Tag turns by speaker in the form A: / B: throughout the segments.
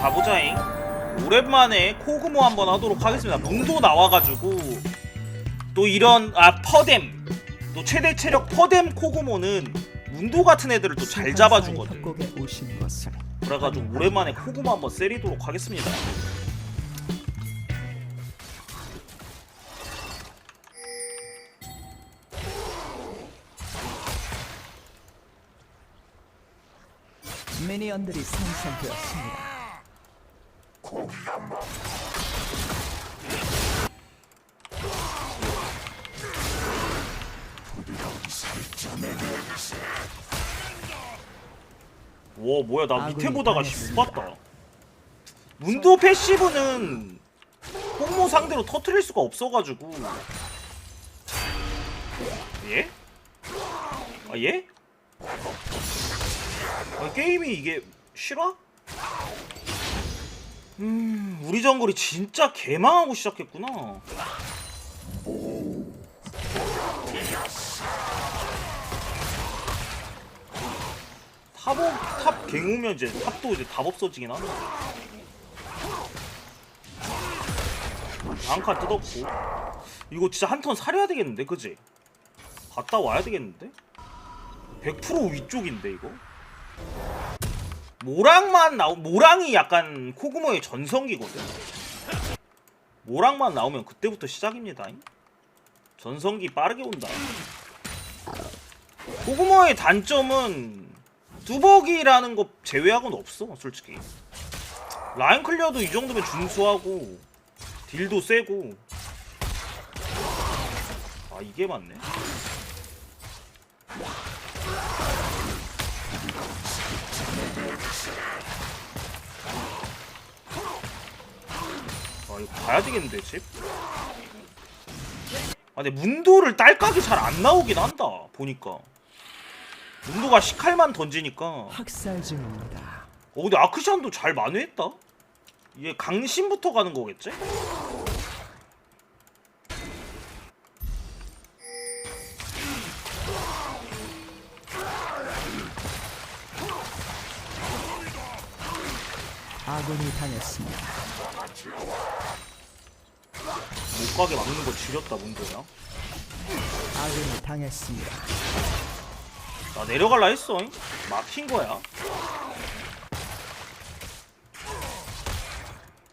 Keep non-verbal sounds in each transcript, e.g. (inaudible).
A: 가보자잉. 오랜만에 코그모 한번 하도록 하겠습니다. 문도 나와가지고 또 이런 아 퍼뎀. 또 최대 체력 퍼뎀 코그모는 문도 같은 애들을 또 잘 잡아주거든. 그래가지고 오랜만에 코그모 한번 세리도록 하겠습니다.
B: 미니언들이 생성되었습니다.
A: 와 뭐야 나 밑에
B: 아군이
A: 보다가 씨, 못. 봤다 문도 패시브는 홍모 상대로 터트릴 수가 없어가지고 예? 아 예? 아, 게임이 이게 실화? 음 우리 정글이 진짜 개망하고 시작했구나 탑업 탑 갱우면 이제 탑도 이제 답 없어지긴 하네. 앙카 뜯었고 이거 진짜 한 턴 사려야 되겠는데 그지? 갔다 와야 되겠는데? 100% 위쪽인데 이거? 모랑만 나오 모랑이 약간 코그모의 전성기거든. 모랑만 나오면 그때부터 시작입니다. 전성기 빠르게 온다. 코그모의 단점은 뚜벅이라는 거 제외하고는 없어 솔직히. 라인 클리어도 이 정도면 준수하고 딜도 세고. 아 이게 맞네. 아 이거 가야 되겠는데 집? 아 근데 문도를 딸깍이 잘 안 나오긴 한다 보니까 문도가 시칼만 던지니까
B: 학살 중입니다.
A: 어 근데 아크샨도 잘 만회했다. 이게 강심부터 가는 거겠지?
B: 아군이 당했습니다.
A: 못 가게 막는 거 지렸다 문도야.
B: 아군이 당했습니다.
A: 나 내려갈라 했어. 잉? 막힌 거야.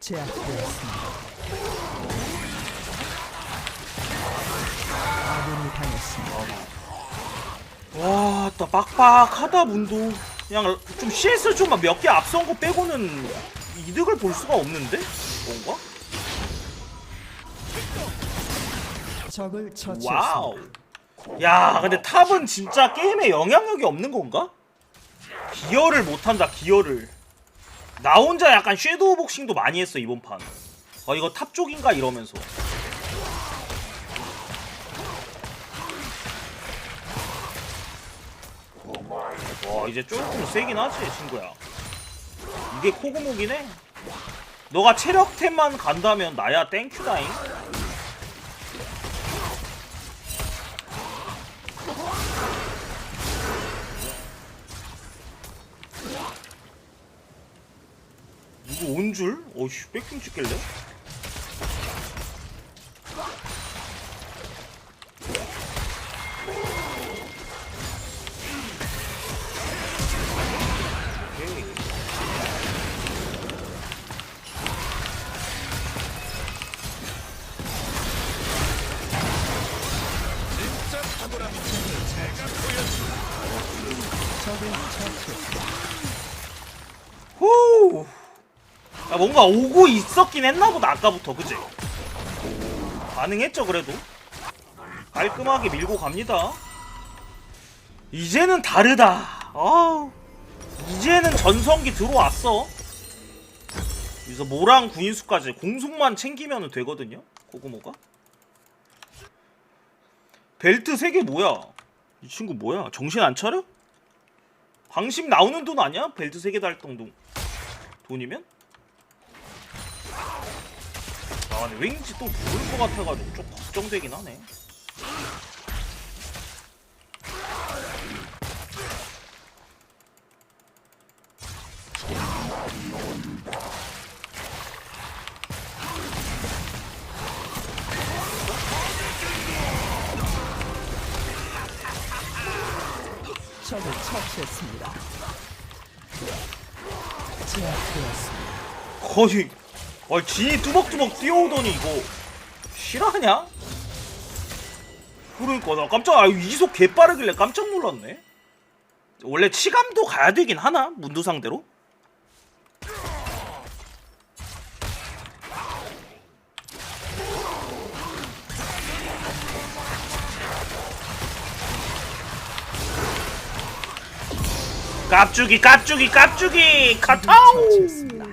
B: 제압되었습니다. 아군이 당했습니다.
A: 와, 나 빡빡하다 문도. 그냥 좀 CS 좀몇개 앞선 거 빼고는 이득을 볼 수가 없는데? 뭔가?
B: 적을 처치했습니다.
A: 와우. 야, 근데 탑은 진짜 게임에 영향력이 없는 건가? 기여를 못한다, 기여를. 나 혼자 약간 섀도우 복싱도 많이 했어, 이번 판. 아, 이거 탑 쪽인가? 이러면서. 와, 이제 조금 세긴 하지, 친구야. 이게 코고목이네 너가 체력템만 간다면 나야 땡큐다잉. 누구 온 줄? 어이씨 백킹 찍길래?
B: 적을.
A: 후. 야, 뭔가 오고 있었긴 했나 보다 아까부터. 그지? 반응했죠 그래도? 깔끔하게 밀고 갑니다. 이제는 다르다. 아 이제는 전성기 들어왔어. 여기서 모랑 구인수까지 공속만 챙기면 되거든요? 코고모가? 벨트 3개 뭐야? 이 친구 뭐야? 정신 안 차려? 방심 나오는 돈 아니야? 벨트 3개 달던 돈 돈이면? 아 근데 왠지 또 부를 것 같아가지고 좀 걱정되긴 하네 거의 어, 진이 뚜벅뚜벅 뛰어오더니 이거 실화냐? 그러니까 나 깜짝 아 이속 개빠르길래 깜짝 놀랐네 원래 치감도 가야 되긴 하나? 문도 상대로? 깝죽이 깝죽이 깝죽이 카타오
B: 처치했습니다.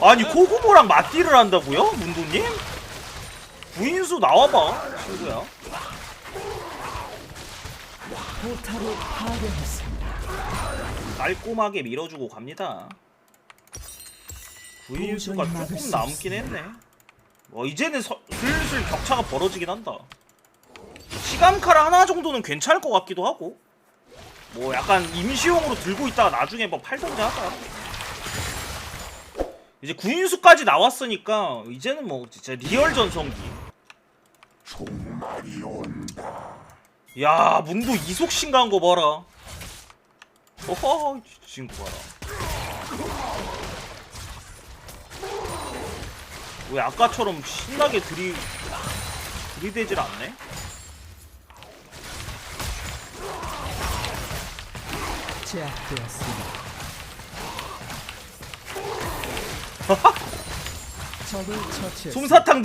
A: 아니 코구모랑 맞디를 한다고요? 문도님? 부인수 나와봐 친구야
B: 포탑을 파괴했습니다.
A: 깔끔하게 밀어주고 갑니다 부인수가
B: 도저히 막을
A: 조금
B: 수
A: 남긴 했네 어, 이제는 서, 슬슬 격차가 벌어지긴 한다 시감칼 하나 정도는 괜찮을 것 같기도 하고 뭐 약간 임시용으로 들고 있다가 나중에 뭐 팔던지 하자 이제 구인수까지 나왔으니까 이제는 뭐 진짜 리얼 전성기. 야 문도 이속 신가한 거 봐라. 어허 이 친구 봐라. 왜 아까처럼 신나게 들이 들이대질 않네
B: 제압되었습니다. (laughs) 적을 처치했습니다.
A: 솜사탕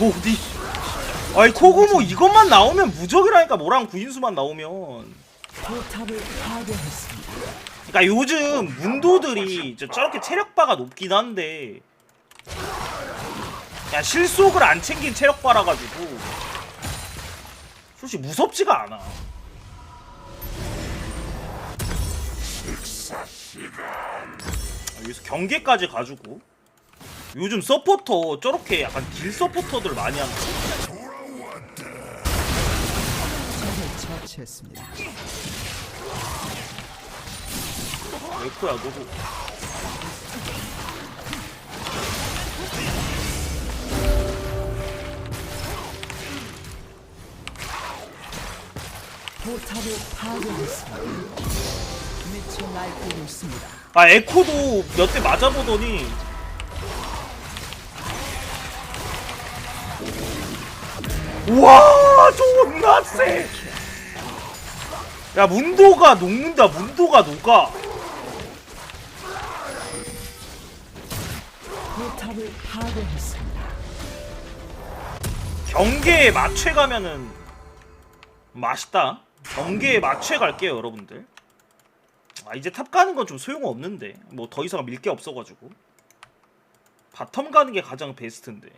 A: 오, 니 아이 코구모 이것만 나오면 무적이라니까 뭐랑 구인수만 나오면
B: 포탑을 파괴했습니다.
A: 그러니까 요즘 문도들이 저- 저렇게 체력바가 높긴 한데 야 실속을 안 챙긴 체력바라 가지고 솔직히 무섭지가 않아. 아, 여기서 경계까지 가지고 요즘 서포터 저렇게 약간 딜 서포터들 많이 한다.
B: 적을 처치했습니다.
A: 에코야 너도
B: 포탑을 파괴했습니다. 미쳐 날뛰고 있습니다.
A: 아 에코도 몇 대 맞아보더니 와 존나 세! 야 문도가 녹는다 문도가 녹아
B: 포탑을 파괴했습니다.
A: 경계에 맞춰 가면은 맛있다. 경계에 맞춰 갈게요 여러분들. 아 이제 탑 가는 건 좀 소용없는데 뭐 더 이상 밀 게 없어가지고. 바텀 가는 게 가장 베스트인데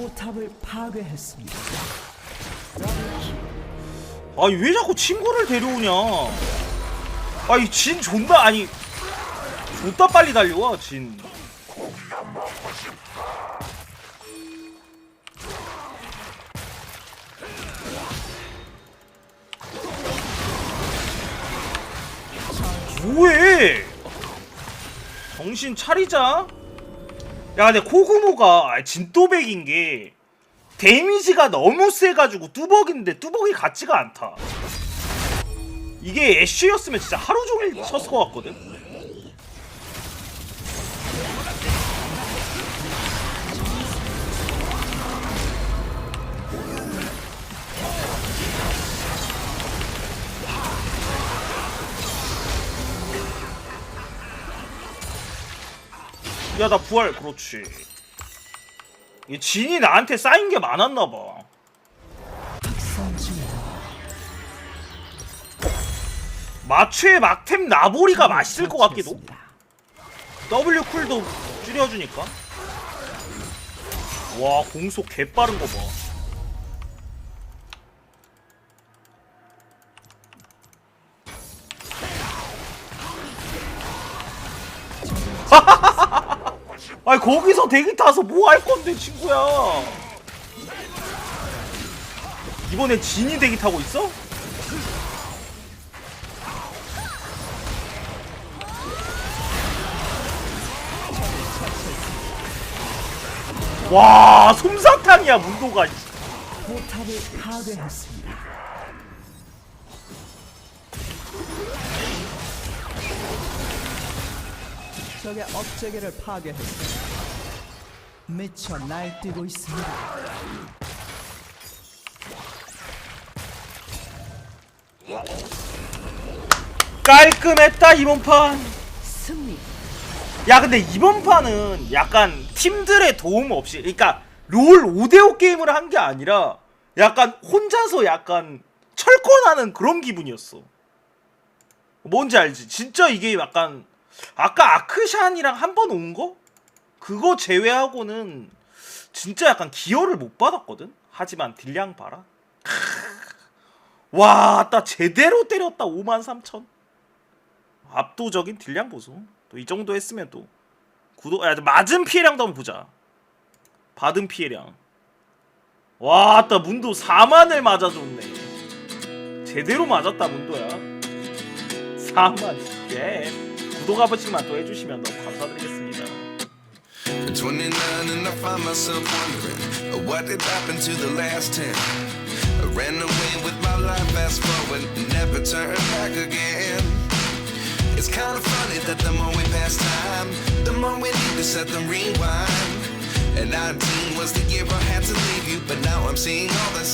B: 포탑을 파괴했습니다.
A: 아니 왜 자꾸 친구를 데려오냐? 아니 진 존나 아니 존나 빨리 달려와 진. 뭐해? 정신 차리자 야 근데 코구모가 아, 진또백인 게 데미지가 너무 세가지고 뚜벅인데 뚜벅이 같지가 않다. 이게 애쉬였으면 진짜 하루 종일 쳤을 것 같거든. 야 나 부활 그렇지. 이 진이 나한테 쌓인 게 많았나 봐.
B: 학살 중이다.
A: 마취의 막템 나보리가 맛있을 것 같기도. W 쿨도 줄여주니까. 와 공속 개 빠른 거 봐. (laughs) 아니 거기서 대기 타서 뭐 할 건데 친구야 이번에 진이 대기 타고 있어? 와 솜사탕이야 문도가
B: 포탑을 파괴했습니다. 적의 업체계를 파괴했습니다. 미쳐 날뛰고 있습니다.
A: 깔끔했다 이번 판
B: 승리.
A: 야 근데 이번 판은 약간 팀들의 도움 없이 그러니까 롤 5대5 게임을 한 게 아니라 약간 혼자서 약간 철권하는 그런 기분이었어 뭔지 알지? 진짜 이게 약간 아까 아크샨이랑 한 번 온 거? 그거 제외하고는 진짜 약간 기여를 못 받았거든? 하지만 딜량 봐라 와, 나 제대로 때렸다 5만 3천 압도적인 딜량 보소. 또 이 정도 했으면 또 구독 야 맞은 피해량도 한번 보자. 받은 피해량. 와, 따 문도 4만을 맞아줬네. 제대로 맞았다 문도야. 4만. 예. 구독 한 번씩만 또 해주시면 너무 감사드리겠습니다.
C: 29 and I find myself wondering uh, what did happen to the last 10. I ran away with my life, fast forward, never turn back again. It's kind of funny that the more we pass time, the more we need to set the rewind. And 19 was the year I had to leave you, but now I'm seeing all the